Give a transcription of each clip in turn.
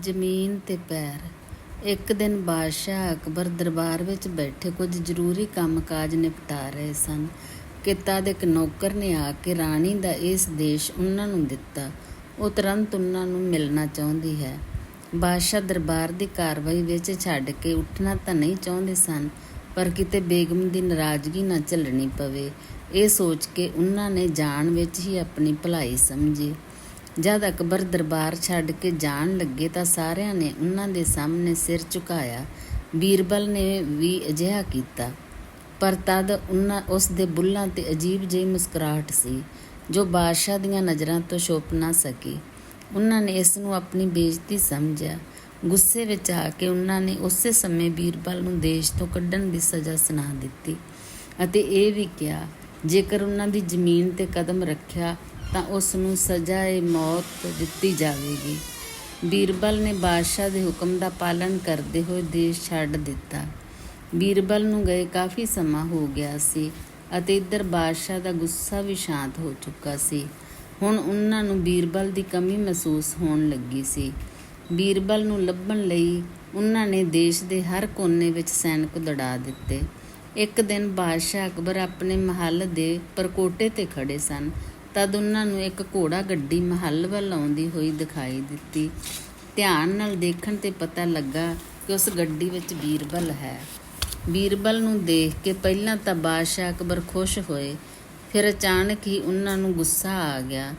ਜ਼ਮੀਨ ਤੇ ਪੈਰ। ਇੱਕ ਦਿਨ ਬਾਦਸ਼ਾਹ ਅਕਬਰ ਦਰਬਾਰ ਵਿੱਚ ਬੈਠੇ ਕੁਝ ਜ਼ਰੂਰੀ ਕੰਮਕਾਜ ਨਿਪਟਾ ਰਹੇ ਸਨ। ਕਿ ਦੇ ਇੱਕ ਨੌਕਰ ਨੇ ਆ ਕੇ ਰਾਣੀ ਦਾ ਇਸ ਦੇਸ਼ ਉਹਨਾਂ ਨੂੰ ਦਿੱਤਾ। ਉਹ ਤੁਰੰਤ ਉਹਨਾਂ ਨੂੰ ਮਿਲਣਾ ਚਾਹੁੰਦੀ ਹੈ। ਬਾਦਸ਼ਾਹ ਦਰਬਾਰ ਦੀ ਕਾਰਵਾਈ ਵਿੱਚ ਛੱਡ ਕੇ ਉੱਠਣਾ ਤਾਂ ਨਹੀਂ ਚਾਹੁੰਦੇ ਸਨ, ਪਰ ਕਿਤੇ ਬੇਗਮ ਦੀ ਨਾਰਾਜ਼ਗੀ ਨਾ ਝੱਲਣੀ ਪਵੇ। ਇਹ ਸੋਚ ਕੇ ਉਹਨਾਂ ਨੇ ਜਾਣ ਵਿੱਚ ਹੀ ਆਪਣੀ ਭਲਾਈ ਸਮਝੀ। ਜਦ ਅਕਬਰ ਦਰਬਾਰ ਛੱਡ ਕੇ ਜਾਣ ਲੱਗੇ ਤਾਂ ਸਾਰਿਆਂ ਨੇ ਉਹਨਾਂ ਦੇ ਸਾਹਮਣੇ ਸਿਰ ਝੁਕਾਇਆ। ਬੀਰਬਲ ਨੇ ਵੀ ਅਜਿਹਾ ਕੀਤਾ। ਪਰ ਤਦ ਉਹਨਾਂ ਉਸ ਦੇ ਬੁੱਲਾਂ ਤੇ ਅਜੀਬ ਜਿਹੀ ਮੁਸਕਰਾਹਟ ਸੀ, ਜੋ ਬਾਦਸ਼ਾਹ ਦੀਆਂ ਨਜ਼ਰਾਂ ਤੋਂ ਛੁਪ ਨਾ ਸਕੀ। ਉਹਨਾਂ ਨੇ ਇਸ ਨੂੰ ਆਪਣੀ ਬੇਇੱਜ਼ਤੀ ਸਮਝਿਆ। ਗੁੱਸੇ ਵਿੱਚ ਆ ਕੇ ਉਹਨਾਂ ਨੇ ਉਸੇ ਸਮੇਂ ਬੀਰਬਲ ਨੂੰ ਦੇਸ਼ ਤੋਂ ਕੱਢਣ ਦੀ ਸਜ਼ਾ ਸੁਣਾ ਦਿੱਤੀ ਅਤੇ ਇਹ ਵੀ ਕਿਹਾ, ਜੇਕਰ ਉਹਨਾਂ ਦੀ ਜ਼ਮੀਨ ਤੇ ਕਦਮ ਰੱਖਿਆ ਤਾਂ ਉਸ ਨੂੰ ਸਜ਼ਾ-ਏ ਮੌਤ ਦਿੱਤੀ ਜਾਵੇਗੀ। ਬੀਰਬਲ ਨੇ ਬਾਦਸ਼ਾਹ ਦੇ ਹੁਕਮ ਦਾ ਪਾਲਣ ਕਰਦੇ ਹੋਏ ਦੇਸ਼ ਛੱਡ ਦਿੱਤਾ। ਬੀਰਬਲ ਨੂੰ ਗਏ ਕਾਫੀ ਸਮਾਂ ਹੋ ਗਿਆ ਸੀ ਅਤੇ ਇੱਧਰ ਬਾਦਸ਼ਾਹ ਦਾ ਗੁੱਸਾ ਵੀ ਸ਼ਾਂਤ ਹੋ ਚੁੱਕਾ ਸੀ। ਹੁਣ ਉਹਨਾਂ ਨੂੰ ਬੀਰਬਲ ਦੀ ਕਮੀ ਮਹਿਸੂਸ ਹੋਣ ਲੱਗੀ ਸੀ। ਬੀਰਬਲ ਨੂੰ ਲੱਭਣ ਲਈ ਉਹਨਾਂ ਨੇ ਦੇਸ਼ ਦੇ ਹਰ ਕੋਨੇ ਵਿੱਚ ਸੈਨਿਕ ਦੜਾ ਦਿੱਤੇ। ਇੱਕ ਦਿਨ ਬਾਦਸ਼ਾਹ ਅਕਬਰ ਆਪਣੇ ਮਹੱਲ ਦੇ ਪਰਕੋਟੇ ਤੇ ਖੜੇ ਸਨ। ਤਦ ਉਹਨਾਂ ਨੂੰ ਇੱਕ ਘੋੜਾ ਗੱਡੀ ਮਹੱਲ ਵੱਲ ਆਉਂਦੀ ਹੋਈ ਦਿਖਾਈ ਦਿੱਤੀ। ਧਿਆਨ ਨਾਲ ਦੇਖਣ ਤੇ ਪਤਾ ਲੱਗਾ ਕਿ ਉਸ ਗੱਡੀ ਵਿੱਚ ਬੀਰਬਲ ਹੈ। ਬੀਰਬਲ ਨੂੰ ਦੇਖ ਕੇ ਪਹਿਲਾਂ ਤਾਂ ਬਾਦਸ਼ਾਹ ਅਕਬਰ ਖੁਸ਼ ਹੋਏ। ਫਿਰ ਅਚਾਨਕ ਹੀ ਉਹਨਾਂ ਨੂੰ ਗੁੱਸਾ ਆ ਗਿਆ।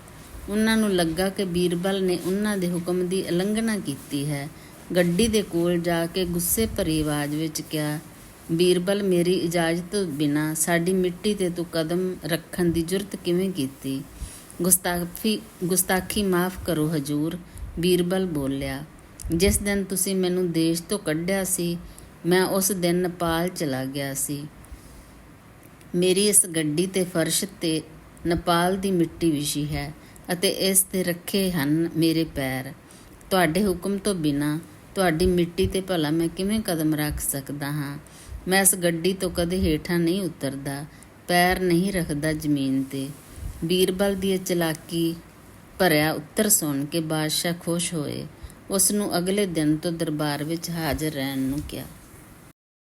ਉਹਨਾਂ ਨੂੰ ਲੱਗਾ ਕਿ ਬੀਰਬਲ ਨੇ ਉਹਨਾਂ ਦੇ ਹੁਕਮ ਦੀ ਉਲੰਘਣਾ ਕੀਤੀ ਹੈ। ਗੱਡੀ ਦੇ ਕੋਲ ਜਾ ਕੇ ਗੁੱਸੇ ਭਰੀ ਆਵਾਜ਼ ਵਿੱਚ ਕਿਹਾ ਬੀਰਬਲ, ਮੇਰੀ ਇਜਾਜ਼ਤ ਤੋਂ ਬਿਨਾ ਸਾਡੀ ਮਿੱਟੀ ਤੇ ਤੂੰ ਕਦਮ ਰੱਖਣ ਦੀ ਜੁਰਤ ਕਿਵੇਂ ਕੀਤੀ? ਗੁਸਤਾਖੀ ਗੁਸਤਾਖੀ ਮਾਫ ਕਰੋ ਹਜੂਰ, ਬੀਰਬਲ ਬੋਲਿਆ। ਜਿਸ ਦਿਨ ਤੁਸੀਂ ਮੈਨੂੰ ਦੇਸ਼ ਤੋਂ ਕੱਢਿਆ ਸੀ, ਮੈਂ ਉਸ ਦਿਨ ਨੇਪਾਲ ਚਲਾ ਗਿਆ ਸੀ। ਮੇਰੀ ਇਸ ਗੱਡੀ ਤੇ ਫਰਸ਼ ਤੇ ਨੇਪਾਲ ਦੀ ਮਿੱਟੀ ਵਿਛੀ ਹੈ ਅਤੇ ਇਸ ਤੇ ਰੱਖੇ ਹਨ ਮੇਰੇ ਪੈਰ। ਤੁਹਾਡੇ ਹੁਕਮ ਤੋਂ ਬਿਨਾ ਤੁਹਾਡੀ ਮਿੱਟੀ ਤੇ ਭਲਾ ਮੈਂ ਕਿਵੇਂ ਕਦਮ ਰੱਖ ਸਕਦਾ ਹਾਂ? ਮੈਂ ਇਸ ਗੱਡੀ ਤੋਂ ਕਦੇ ਹੇਠਾਂ ਨਹੀਂ ਉਤਰਦਾ, ਪੈਰ ਨਹੀਂ ਰੱਖਦਾ ਜ਼ਮੀਨ ਤੇ। ਬੀਰਬਲ ਦੀ ਇਹ ਚਲਾਕੀ ਭਰਿਆ ਉੱਤਰ ਸੁਣ ਕੇ ਬਾਦਸ਼ਾਹ ਖੁਸ਼ ਹੋਏ। ਉਸ ਨੂੰ ਅਗਲੇ ਦਿਨ ਤੋਂ ਦਰਬਾਰ ਵਿੱਚ ਹਾਜ਼ਰ ਰਹਿਣ ਨੂੰ ਕਿਹਾ।